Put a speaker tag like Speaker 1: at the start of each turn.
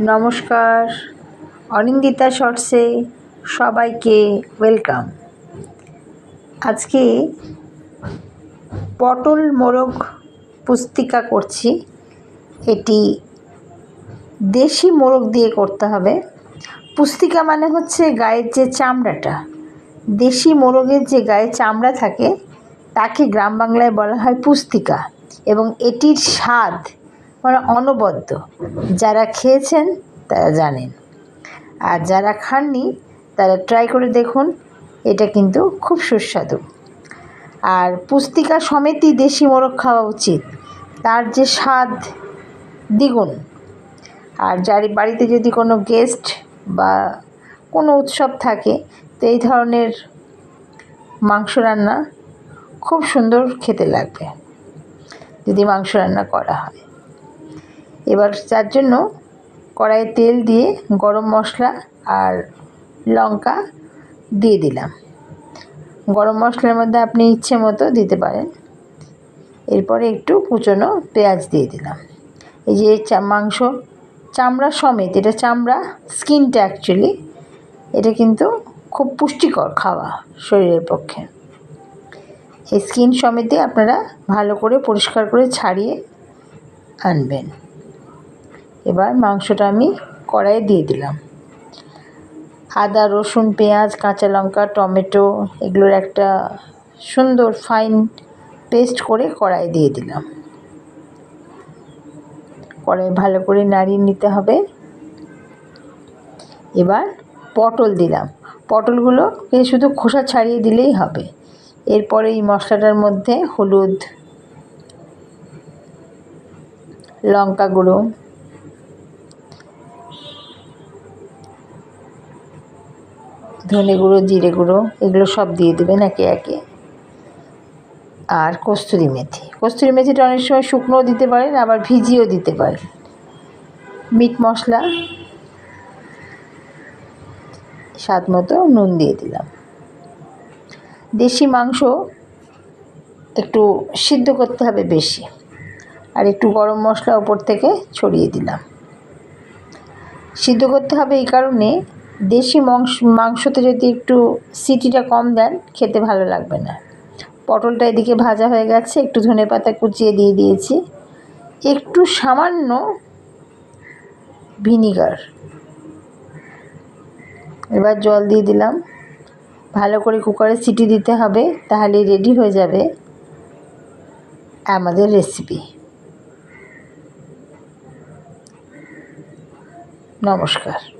Speaker 1: নমস্কার। অনিন্দিতা শর্টসে সবাইকে ওয়েলকাম। আজকে পটল মোরগ পুস্তিকা করছি। এটি দেশি মোরগ দিয়ে করতে হবে। পুস্তিকা মানে হচ্ছে গায়ের যে চামড়াটা। দেশি মোরগের যে গায়ে চামড়া থাকে, তাকে গ্রাম বাংলায় বলা হয় পুস্তিকা। এবং এটির স্বাদ মানে অনবদ্য। যারা খেয়েছেন, তারা জানেন। আর যারা খাননি, তারা ট্রাই করে দেখুন, এটা কিন্তু খুব সুস্বাদু। আর পুস্তিকা সমেতই দেশি মোরগ খাওয়া উচিত। তার যে স্বাদ, দ্বিগুণ। আর যার বাড়িতে যদি কোনো গেস্ট বা কোনো উৎসব থাকে, তো এই ধরনের মাংস রান্না খুব সুন্দর খেতে লাগবে। যদি মাংস রান্না করা হয়। এবার যার জন্য কড়াইয়ে তেল দিয়ে গরম মশলা আর লঙ্কা দিয়ে দিলাম। গরম মশলার মধ্যে আপনি ইচ্ছে মতো দিতে পারেন। এরপরে একটু কুচনো পেঁয়াজ দিয়ে দিলাম। এই যে মাংস, চামড়া সমেত, এটা চামড়া স্কিনটা অ্যাকচুয়ালি এটা কিন্তু খুব পুষ্টিকর খাওয়া শরীরের পক্ষে। এই স্কিন সমেতে আপনারা ভালো করে পরিষ্কার করে ছাড়িয়ে আনবেন। এবার মাংসটা আমি কড়াইয়ে দিয়ে দিলাম। আদা, রসুন, পেঁয়াজ, কাঁচা লঙ্কা, টমেটো এগুলোর একটা সুন্দর ফাইন পেস্ট করে কড়াইয়ে দিয়ে দিলাম। কড়াই ভালো করে নাড়িয়ে নিতে হবে। এবার পটল দিলাম। পটলগুলোকে শুধু খোসা ছাড়িয়ে দিলেই হবে। এরপরে এই মশলাটার মধ্যে হলুদ, লঙ্কা গুঁড়ো ধনে গুঁড়ো, জিরে গুঁড়ো, এগুলো সব দিয়ে দেবেন একে একে। আর কস্তুরি মেথি। কস্তুরি মেথিটা অনেক সময় শুকনোও দিতে পারেন, আবার ভিজিয়েও দিতে পারেন। মিট মশলা স্বাদ মতো নুন দিয়ে দিলাম। দেশি মাংস একটু সিদ্ধ করতে হবে বেশি, আর একটু গরম মশলা ওপর থেকে ছড়িয়ে দিলাম। সিদ্ধ করতে হবে এই কারণে দেশি মাংস, মাংসতে যদি একটু সিটিটা কম দেন, খেতে ভালো লাগবে না। পটলটা এদিকে ভাজা হয়ে গেছে, একটু ধনে পাতা কুচিয়ে দিয়ে দিয়েছি। একটু সামান্য ভিনিগার। এবার জল দিয়ে দিলাম। ভালো করে কুকারে সিটি দিতে হবে তাহলে রেডি হয়ে যাবে আমাদের রেসিপি নমস্কার।